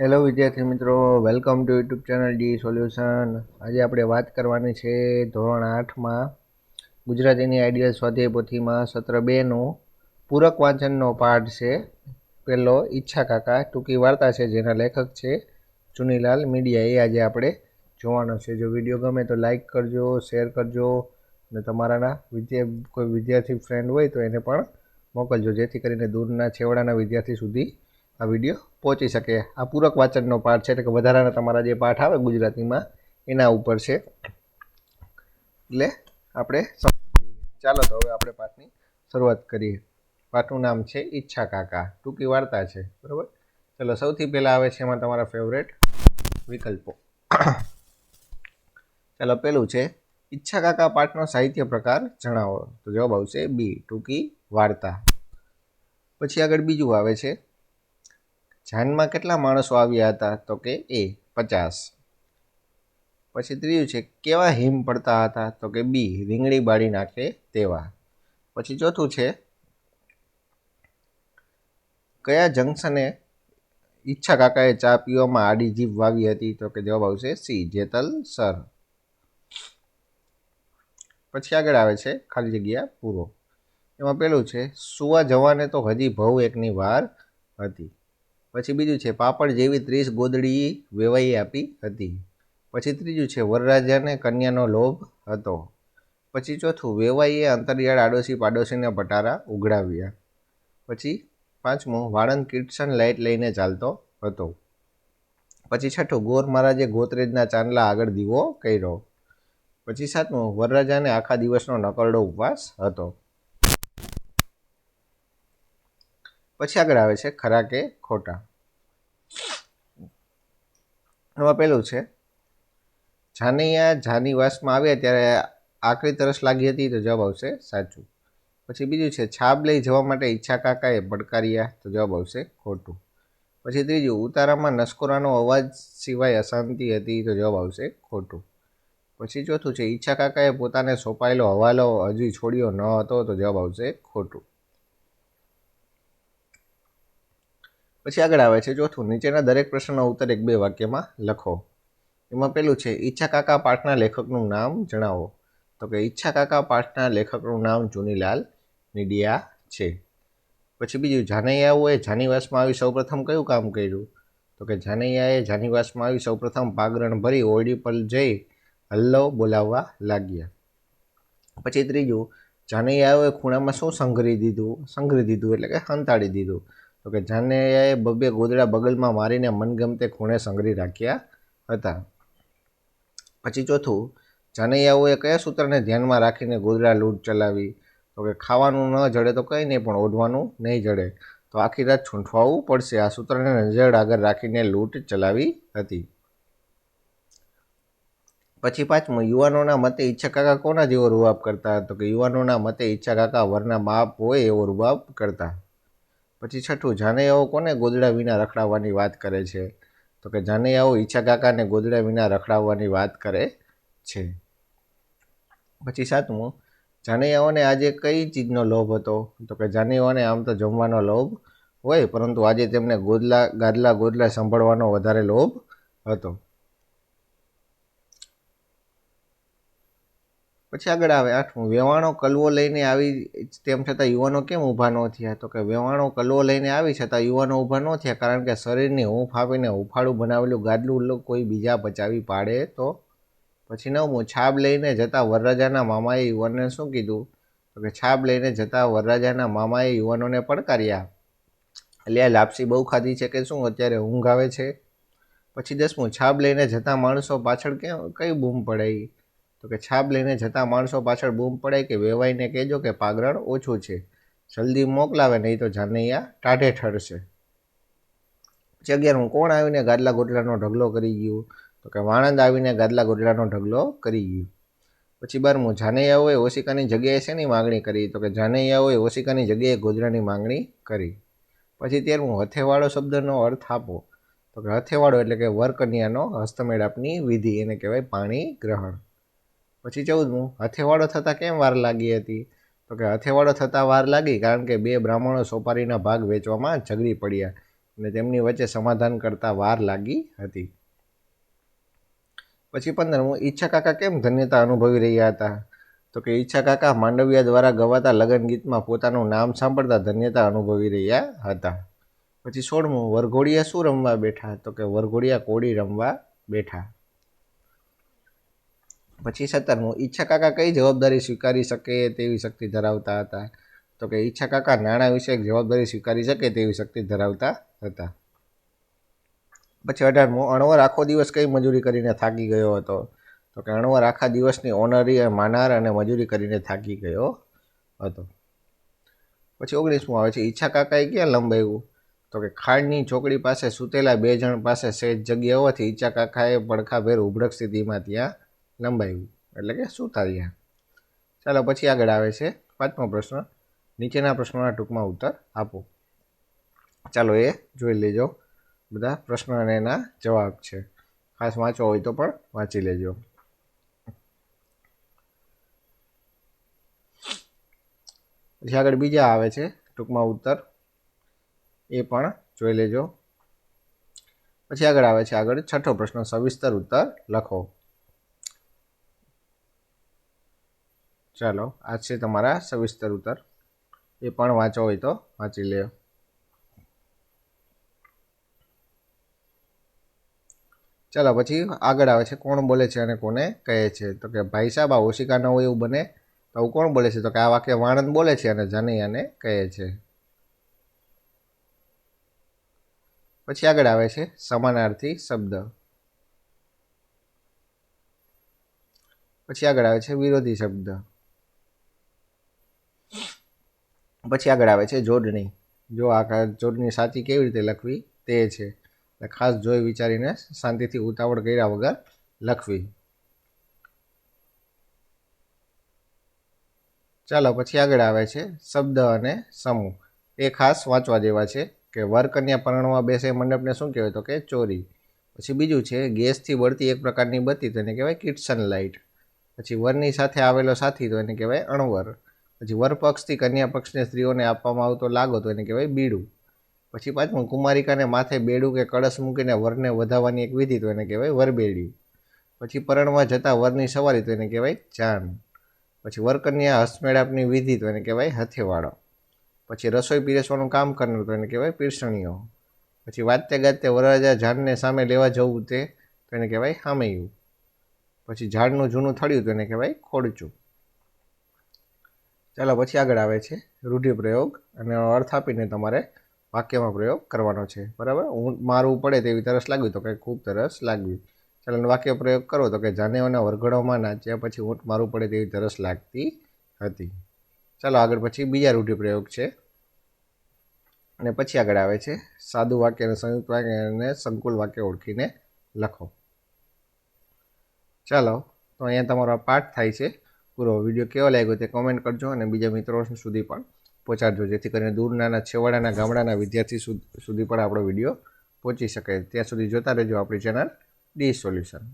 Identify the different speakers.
Speaker 1: Hello વિદ્યાર્થી મિત્રો welcome to YouTube channel D solution આજે આપણે વાત કરવાની છે ધોરણ આઠમાં ગુજરાતીની આઈડિયલ સ્વાધ્યાય પોથીમાં સત્ર બેનું પૂરક વાંચનનો પાઠ છે. પહેલો ઈચ્છા કાકા ટૂંકી વાર્તા છે, જેના લેખક છે ચુનીલાલ મીડિયા એ આજે આપણે જોવાનો છે. જો વીડિયો ગમે તો લાઈક કરજો શેર કરજો, અને તમારાના વિદ્યા, કોઈ વિદ્યાર્થી ફ્રેન્ડ હોય તો એને પણ મોકલજો, જેથી કરીને દૂરના છેવાડાના વિદ્યાર્થી સુધી આ વીડિયો પહોંચી શકે. આ પૂરક વાંચનનો પાઠ છે એટલે કે વધારાના તમારા જે પાઠ આવે ગુજરાતીમાં, એના ઉપર છે. એટલે આપણે ચાલો તો હવે આપણે પાઠની શરૂઆત કરીએ. પાઠનું નામ છે ઈચ્છા કાકા. ટૂંકી વાર્તા છે. બરાબર? ચલો, સૌથી પહેલાં આવે છે એમાં તમારા ફેવરેટ વિકલ્પો. ચાલો પહેલું છે, ઈચ્છા કાકા પાઠનો સાહિત્ય પ્રકાર જણાવો. તો જવાબ આવશે બી, ટૂંકી વાર્તા. પછી આગળ બીજું આવે છે જાનમાં કેટલા માણસો આવ્યા હતા? તો કે એ, પચાસ. પછી ત્રીજું છે, કેવા હિમ પડતા હતા? તો કે બી, રીંગણી બાળી નાખે તેવા. પછી ચોથું છે, કયા જંક્શને ઈચ્છા કાકાએ ચા પીવામાં આડી જીભ વાવી હતી? તો કે જવાબ આવશે સી, જેતલ સર. પછી આગળ આવે છે, ખાલી જગ્યા પૂરો. એમાં પેલું છે, સુવા જવાને તો હજી ભવ એકની વાર હતી. પછી બીજું છે, પાપડ જેવી ત્રીસ ગોદડી વેવાઈ આપી હતી. પછી ત્રીજું છે, વરરાજાને કન્યાનો લોભ હતો. પછી ચોથું, વેવાઈએ અંતરિયાળ આડોશી પાડોશીના પટારા ઉઘડાવ્યા. પછી પાંચમું, વાળંદ કિટસન લાઇટ લઈને ચાલતો હતો. પછી છઠ્ઠું, ગોર મહારાજે ગોતરેજના ચાંદલા આગળ દીવો કર્યો. પછી સાતમું, વરરાજાને આખા દિવસનો નકરડો ઉપવાસ હતો. પછી આગળ આવે છે ખરા કે ખોટા. એમાં પેલું છે, જાનૈયા જાનીવાસમાં આવ્યા ત્યારે આકરી તરસ લાગી હતી તો જવાબ આવશે સાચું. પછી બીજું છે, છાપ લઈ જવા માટે ઈચ્છા કાકાએ પડકાર્યા તો જવાબ આવશે ખોટું. પછી ત્રીજું, ઉતારામાં નસકોરાનો અવાજ સિવાય અશાંતિ હતી તો જવાબ આવશે ખોટું. પછી ચોથું છે, ઈચ્છા કાકાએ પોતાને સોંપાયેલો હવાલો હજી છોડ્યો ન હતો તો જવાબ આવશે ખોટું. પછી આગળ આવે છે ચોથું, નીચેના દરેક પ્રશ્નનો ઉત્તર એક બે વાક્યમાં લખો. એમાં પેલું છે, ઈચ્છા કાકા પાઠના લેખકનું નામ જણાવો. તો કે, ઈચ્છા કાકા પાઠના લેખકનું નામ ચુનીલાલ નીડિયા છે. પછી બીજું, જાનૈયાઓએ જાનીવાસમાં આવી સૌપ્રથમ કયું કામ કર્યું? તો કે, જાનૈયાએ જાનીવાસમાં આવી સૌપ્રથમ પાગરણ ભરી ઓરડી પર જઈ હલ્લો બોલાવવા લાગ્યા. પછી ત્રીજું, જાનૈયાઓએ ખૂણામાં શું સંઘરી દીધું? સંઘરી દીધું એટલે કે હંતાડી દીધું. તો કે જાનૈયાએ બબ્બે ગોદડા બગલમાં મારીને મનગમતે ખૂણે સંઘરી રાખ્યા હતા. પછી ચોથું, જાનૈયાઓએ કયા સૂત્રને ધ્યાનમાં રાખીને ગોદડા લૂંટ ચલાવી? તો કે ખાવાનું ન જડે તો કંઈ નહીં, પણ ઓઢવાનું નહીં જડે. તો આખી રાત છૂંઠવાવું પડશે. આ સૂત્રને નજર આગળ રાખીને લૂંટ ચલાવી હતી. પછી પાંચમું, યુવાનોના મતે ઈચ્છા કાકા કોના જેવો રૂબાબ કરતા? તો કે યુવાનોના મતે ઈચ્છા કાકા વરના બાપ હોય એવો રૂબાબ કરતા. પછી છઠ્ઠું, જાનૈયાઓ કોને ગોદડા વિના રખડાવવાની વાત કરે છે? તો કે જાનૈયાઓ ઈચ્છા કાકાને ગોદડા વિના રખડાવવાની વાત કરે છે. પછી સાતમું, જાનૈયાઓને આજે કઈ ચીજનો લોભ હતો? તો કે જાનૈયાઓને આમ તો જમવાનો લોભ હોય, પરંતુ આજે તેમને ગોદલા, ગાદલા ગોદલા સંભાળવાનો વધારે લોભ હતો. પછી આગળ આવે આઠમું. વેવાણો કલવો લઈને આવી, તેમ છતાં યુવાનો કેમ ઊભા ન થયા? તો કે વેવાણો કલવો લઈને આવી છતાં યુવાનો ઊભા ન થયા, કારણ કે શરીરની હૂંફ આપીને હુંફાળું બનાવેલું ગાદલું કોઈ બીજા પચાવી પાડે તો? પછી નવમું છાબ લઈને જતા વરરાજાના મામાએ યુવાનને શું કીધું? તો કે છાબ લઈને જતા વરરાજાના મામાએ યુવાનોને પડકાર્યા. એટલે આ લાપસી બહુ ખાધી છે કે શું? અત્યારે ઊંઘ આવે છે? પછી દસમું છાબ લઈને જતા માણસો પાછળ કેમ, કઈ બૂમ પડાઈ? તો કે છાપ લઈને જતા માણસો પાછળ બૂમ પડે કે વેવાઈને કહેજો કે પાગરણ ઓછું છે. જલ્દી મોકલાવે, નહીં તો જાનૈયા ટાઢે ઠરશે. પછી અગિયારમું કોણ આવીને ગાદલા ગોટલાનો ઢગલો કરી ગયું? તો કે વાણંદ આવીને ગાદલા ગોટલાનો ઢગલો કરી ગયું. પછી બારમું, જાનૈયાઓએ ઓશિકાની જગ્યાએ શેની માગણી કરી? તો કે જાનૈયાઓએ ઓશિકાની જગ્યાએ ગોધરાની માંગણી કરી. પછી તેરમું, હથેવાળો શબ્દનો અર્થ આપો. તો કે હથેવાળો એટલે કે વરકન્યાનો હસ્તમેળાપની વિધિ, એને કહેવાય પાણી ગ્રહણ. પછી ચૌદમું હથેવાળો થતાં કેમ વાર લાગી હતી? તો કે હથેવાળો થતાં વાર લાગી કારણ કે બે બ્રાહ્મણો સોપારીના ભાગ વેચવામાં ઝઘડી પડ્યા અને તેમની વચ્ચે સમાધાન કરતાં વાર લાગી હતી. પછી પંદરમું ઈચ્છા કાકા કેમ ધન્યતા અનુભવી રહ્યા હતા? તો કે ઈચ્છા કાકા માંડવિયા દ્વારા ગવાતા લગ્ન ગીતમાં પોતાનું નામ સાંભળતા ધન્યતા અનુભવી રહ્યા હતા. પછી સોળમું, વરઘોડિયા શું રમવા બેઠા? તો કે વરઘોડિયા કોળી રમવા બેઠા. પછી સત્તરમું, ઈચ્છા કાકા કઈ જવાબદારી સ્વીકારી શકે તેવી શક્તિ ધરાવતા હતા? તો કે ઈચ્છા કાકા નાણાં વિશે જવાબદારી સ્વીકારી શકે તેવી શક્તિ ધરાવતા હતા. પછી અઢારમું, અણવર આખો દિવસ કઈ મજૂરી કરીને થાકી ગયો હતો? તો કે અણવર આખા દિવસની ઓનરી, માનાર અને મજૂરી કરીને થાકી ગયો હતો. પછી ઓગણીસમું આવે છે, ઈચ્છા કાકાએ ક્યાં લંબાવ્યું? તો કે ખાડની ચોકડી પાસે સૂતેલા બે જણ પાસે સેજ જગ્યા હોવાથી ઈચ્છા કાકાએ પડખાભેર ઉભડક સ્થિતિમાં ત્યાં લંબાવ્યું એટલે કે શું રહ્યા ચાલો પછી આગળ આવે છે પાંચમો પ્રશ્ન. નીચેના પ્રશ્નોના ટૂંકમાં ઉત્તર આપો. ચાલો એ જોઈ લેજો. બધા પ્રશ્નો અને એના જવાબ છે. ખાસ વાંચવો હોય તો પણ વાંચી લેજો. પછી આગળ બીજા આવે છે ટૂંકમાં ઉત્તર. એ પણ જોઈ લેજો. પછી આગળ આવે છે આગળ છઠ્ઠો પ્રશ્ન, સવિસ્તર ઉત્તર લખો. ચાલો, આ છે તમારા સવિસ્તર ઉત્તર. એ પણ વાંચો હોય તો, વાંચી લે ચાલો, પછી આગળ આવે છે, કોણ બોલે છે અને કોને કહે છે? તો કે, ભાઈ સાહેબ આ ઓશિકા ન હોય એવું બને. તો આવું કોણ બોલે છે? તો કે, આ વાક્ય વાણંદ બોલે છે અને જાનૈયાને કહે છે. પછી આગળ આવે છે, સમાનાર્થી શબ્દ. પછી આગળ આવે છે, વિરોધી શબ્દ. પછી આગળ આવે છે જોડણી. જો આ જોડણી સાચી કેવી રીતે લખવી તે છે. ખાસ જોઈ વિચારીને શાંતિથી ઉતાવળ કર્યા વગર લખવી. ચાલો પછી આગળ આવે છે શબ્દ અને સમૂહ. એ ખાસ વાંચવા જેવા છે કે વર કન્યા પરણવા બેસે મંડપને શું કહેવાય તો કે ચોરી. પછી બીજું છે ગેસથી બળતી એક પ્રકારની બત્તી તો એને કહેવાય કિટસન લાઇટ પછી વરની સાથે આવેલો સાથી તો એને કહેવાય અણવર. પછી વરપક્ષથી કન્યા પક્ષને સ્ત્રીઓને આપવામાં આવતો લાગો તો એને કહેવાય બીડું. પછી પાંચમું, કુમારિકાને માથે બેડું કે કળશ મૂકીને વરને વધાવવાની એક વિધિ તો એને કહેવાય વરબેડ્યું. પછી પરણવા જતા વરની સવારી તો એને કહેવાય જાન. પછી વરકન્યા હસ્તમેળાપની વિધિ તો એને કહેવાય હથેવાળો. પછી રસોઈ પીરસવાનું કામ કરનાર તો એને કહેવાય પીરસણીઓ. પછી વાતે ગાતે વરરાજા ઝાડને સામે લેવા જવું તે તો એને કહેવાય હામૈયું. પછી ઝાડનું જૂનું થળિયું તો એને કહેવાય ખોડચું. ચાલો પછી આગળ આવે છે રૂઢિપ્રયોગ અને અર્થ આપીને તમારે વાક્યમાં પ્રયોગ કરવાનો છે. બરાબર? હું મારવું પડે તેવી તરસ લાગવી તો કંઈ ખૂબ તરસ લાગવી. ચાલો વાક્ય પ્રયોગ કરો તો કે જાનેઓના વરઘડોમાં નાચ્યા પછી ઊંટ મારવું પડે તેવી તરસ લાગતી હતી. ચાલો આગળ પછી બીજા રૂઢિપ્રયોગ છે. અને પછી આગળ આવે છે. સાદું વાક્ય અને સંયુક્ત વાક્ય અને સંકુલ વાક્ય ઓળખીને લખો. ચાલો તો અહીંયા તમારો પાઠ થાય છે. પૂરો વીડિયો કેવો લાગ્યો તે કોમેન્ટ કરજો અને બીજા મિત્રો સુધી પણ પહોંચાડજો, જેથી કરીને દૂરના છેવાડાના, ગામડાના વિદ્યાર્થી સુધી પણ આપણો વીડિયો પહોંચી શકે. ત્યાં સુધી જોતા રહેજો આપણી ચેનલ ડી સોલ્યુશન